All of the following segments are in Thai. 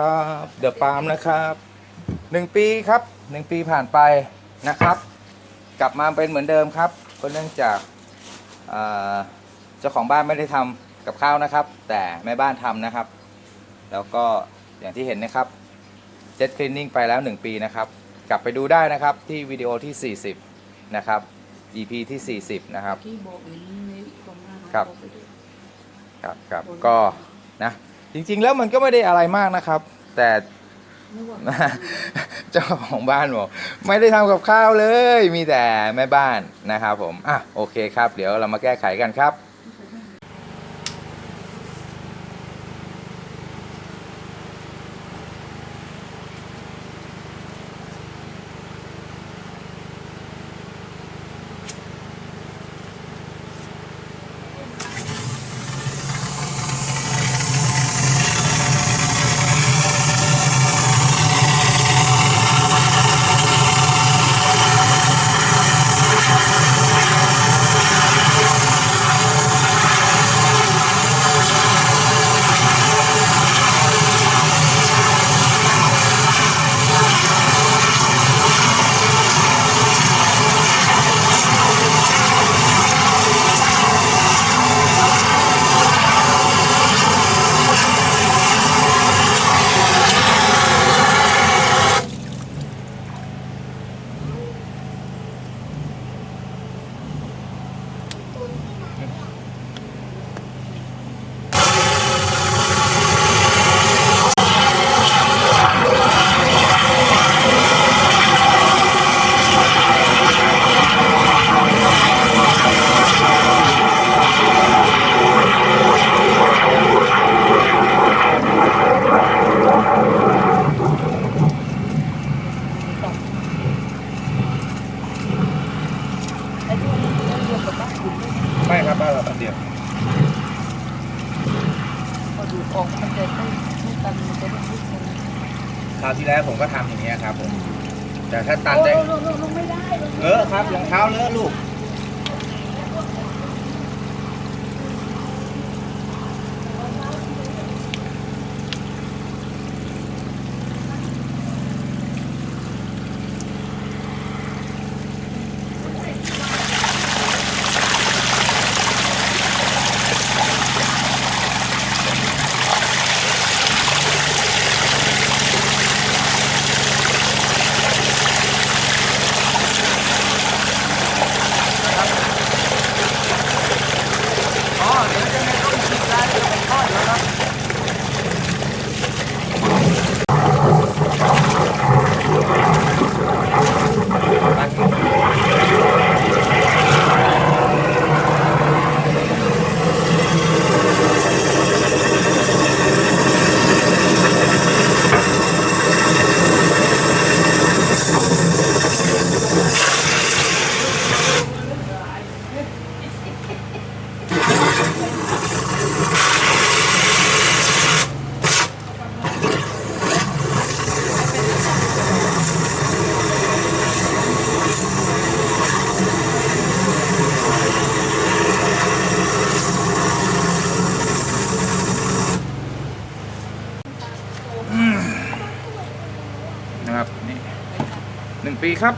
ครับเดอะปาล์มนะครับหนึ่งปีครับหนึ่งปีผ่านไปนะครับ กลับมาเป็นเหมือนเดิมครับก็เนื่องจากเอ่อเจ้าของบ้านไม่ได้ทำกับข้าวนะครับ แต่แม่บ้านทำนะครับ แล้วก็อย่างที่เห็นนะครับเจ็ตคลีนนิ่งไปแล้ว 1 ปีนะครับ กลับไปดูได้นะครับที่วิดีโอที่ 40 นะครับ EP ที่ 40 นะครับที่บอกเห็นในกล่องอาหารครับอกไปด้วยครับครับก็นะ จริงๆแล้วมันก็ไม่ได้อะไรมากนะครับ แต่เจ้าของบ้านบอกไม่ได้ทำกับข้าวเลย มีแต่แม่บ้านนะครับผมอะโอเคครับ เดี๋ยวเรามาแก้ไขกันครับ ไอ้ที่มันเรียกกับบ้านคุณด้วย ไม่ครับบ้านเราแป๊บเดียว พอดูดออกมันจะไม่ไม่ตันมันจะไม่ยุบมัน คราวที่แล้วผมก็ทำอย่างนี้ยครับผมแต่ถ้าตัน โอ้ ได้ ลงไม่ได้ เออครับรองเท้าเลอะลูก ปีครับ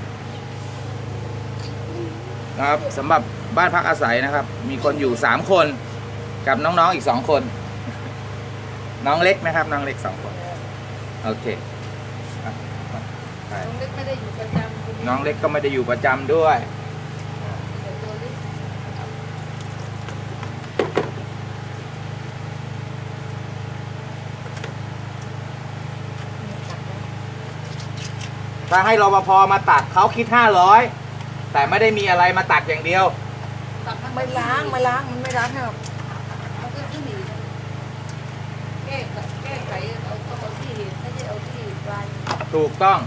นะครับสำหรับบ้านพักอาศัยนะครับ มีคนอยู่สามคนกับน้องๆอีกสองคน น้องเล็กนะครับ น้องเล็ก 2 คน โอเคน้องเล็กไม่ได้อยู่ประจำน้องเล็กก็ไม่ได้อยู่ประจำด้วย ถ้าให้รปภมาตักเขาคิดห้าร้อยแต่ไม่ได้มีอะไรมาตักอย่างเดียว ตักทั้งไม่ล้างไม่ล้างมันไม่ล้างให้หรอกมันก็ขึ้นหนีแก้ไขแก้ไขเอาเอาที่เห็นไม่ใช่เอาที่ปลายถูกต้อง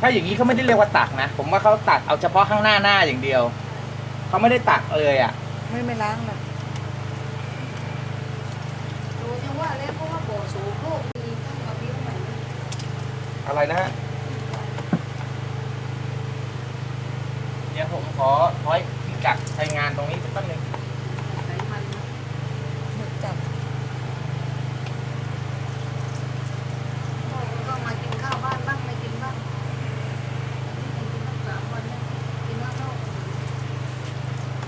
ถ้าอย่างนี้เขาไม่ได้เรียกว่าตักนะ ผมว่าเขาตักเอาเฉพาะข้างหน้าหน้าอย่างเดียว เขาไม่ได้ตักเลยอะ ไม่ไม่ล้างหรอก อะไรนะฮะเดี๋ยวผมขอถอยพิกัดใช้งานตรงนี้สักแป๊บหนึงไขมันหมึกจับพ่อก็ต้งมากินข้าวบ้านบ้างไม่กินบ้าง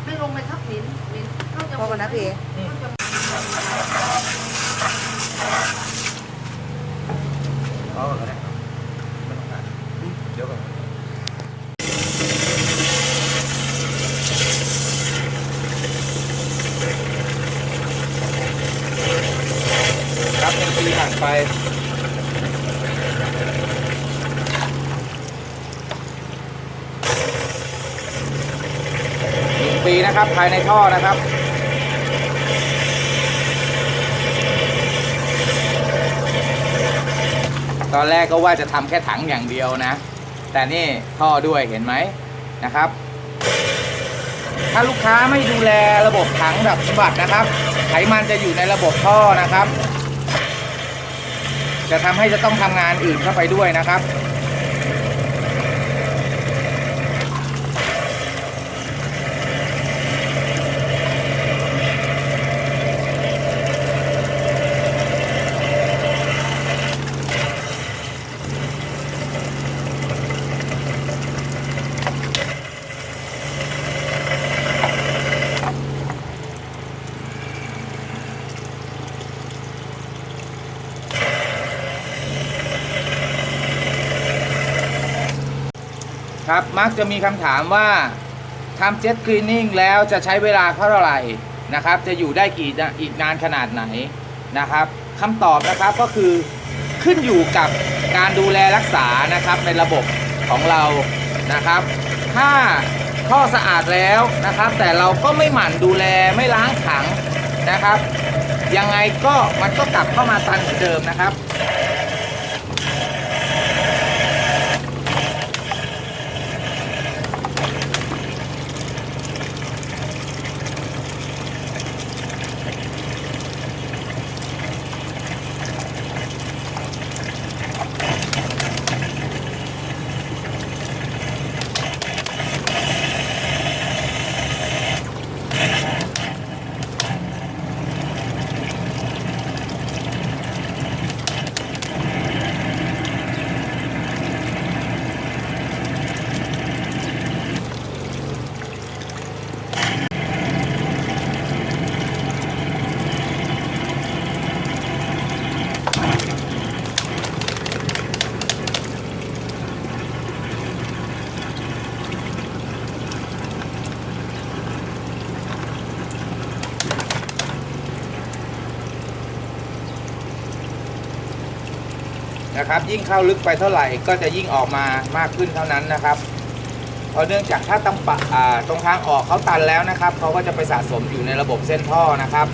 ไม่ลงไปทับหมินหมินเข้าจมูกพอกันนะพี่ เนะครับ ภายในท่อนะครับตอนแรกก็ว่าจะทำแค่ถังอย่างเดียวนะ แต่นี่ท่อด้วยเห็นไหมนะครับ ถ้าลูกค้าไม่ดูแลระบบถังแบบสะบัดนะครับ ไขมันจะอยู่ในระบบท่อนะครับ จะทำให้จะต้องทำงานอื่นเข้าไปด้วยนะครับ ครับ มักจะมีคำถามว่าทำเจ็ตคลีนนิ่งแล้วจะใช้เวลาเท่าไหร่นะครับ จะอยู่ได้กี่นะอีกนานขนาดไหนนะครับคำตอบนะครับก็คือขึ้นอยู่กับการดูแลรักษานะครับในระบบของเรานะครับ ถ้าท่อสะอาดแล้วนะครับ แต่เราก็ไม่หมั่นดูแลไม่ล้างถังนะครับ ยังไงก็มันก็กลับเข้ามาตันเหมือนเดิมนะครับ นะครับ ยิ่งเข้าลึกไปเท่าไหร่ก็จะยิ่งออกมามากขึ้นเท่านั้นนะครับเพราะเนื่องจากถ้าตรงปะอ่าตรงทางออกเขาตันแล้วนะครับเขาก็จะไปสะสมอยู่ในระบบเส้นท่อนะครับ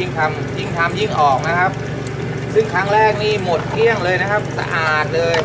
ยิ่งทำยิ่งทำยิ่งออกนะครับ ซึ่งครั้งแรกนี่หมดเกลี้ยงเลยนะครับ สะอาดเลย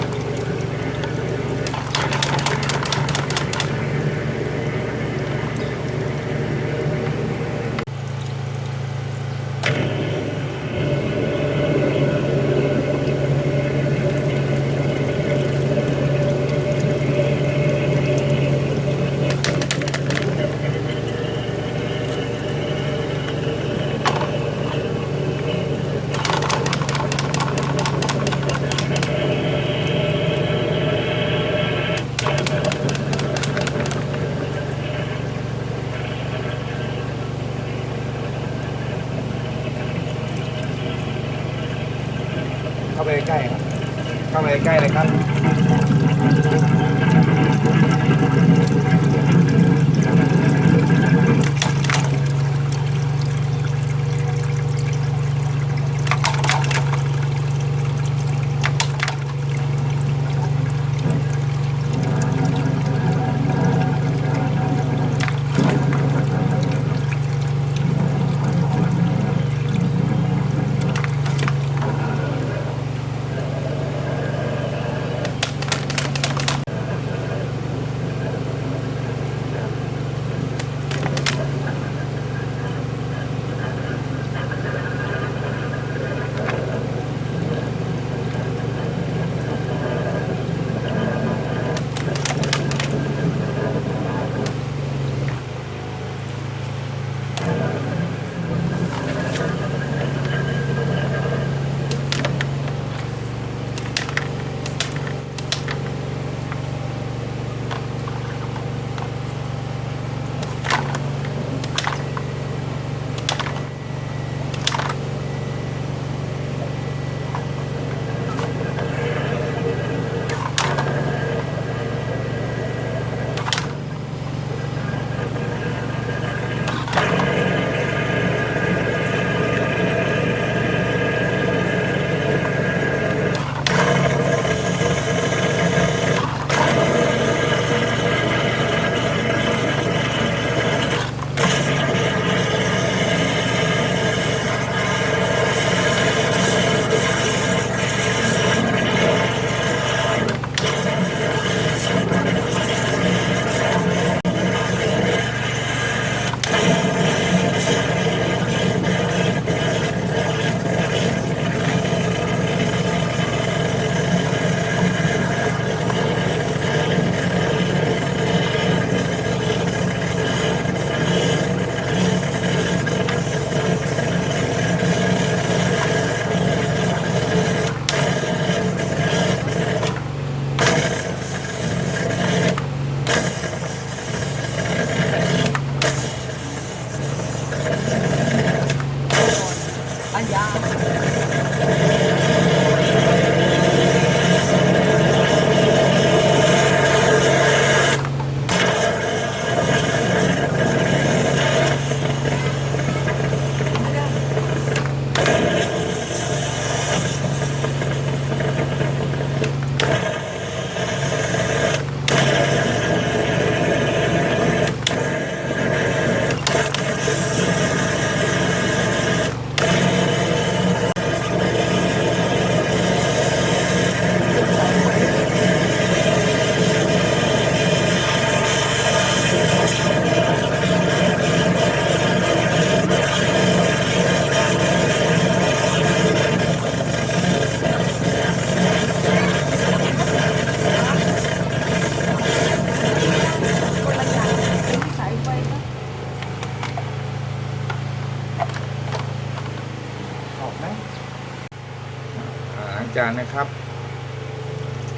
จานนะครับ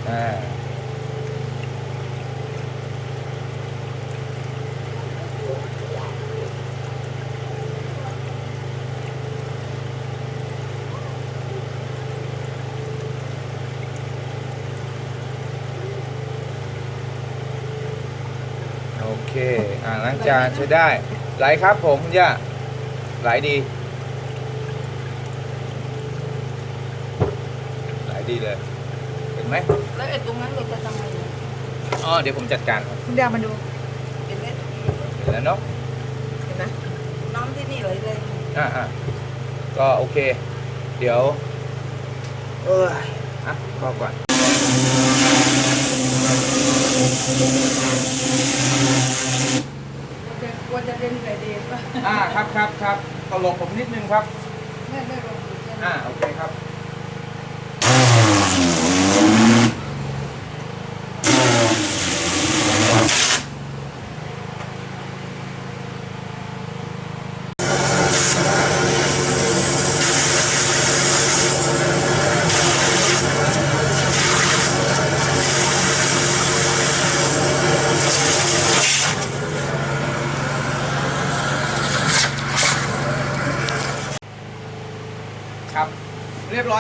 อ่าโอเค อ่าล้างจานใช้ได้ ไหลครับผมคุณย่าไหลดี ไหล ดีเลยเห็นไหมแล้วไอ้ตรงนั้นเราจะทำไงเนี่ยอ๋อเดี๋ยวผมจัดการครับคุณเดียวมาดูเห็นไหมเห็นแล้วเนาะเห็นไหมน้ำที่นี่ไหลเลยอ่าอ่าก็โอเค เดี๋ยว เอออะพอก่อนกลัวจะเป็นไก่เด็กป่ะอ่าครับครับครับตลกผมนิดนึงครับไม่ไม่ลงอยู่ใช่ไหม อ่าโอเคครับครับ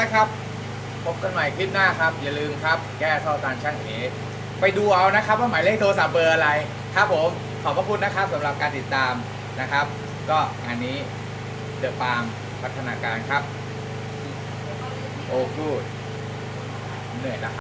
เรียบร้อยครับ พบกันใหม่คลิปหน้าครับ อย่าลืมครับ แก้ท่อตานช่างเอไปดูเอานะครับ ว่าหมายเลขโทรศัพท์เบอร์อะไรครับผมขอบพระคุณนะครับสำหรับการติดตามนะครับ ก็งานนี้เดอะปาล์มพัฒนาการครับ โอ้กูดเหนื่อยแล้ว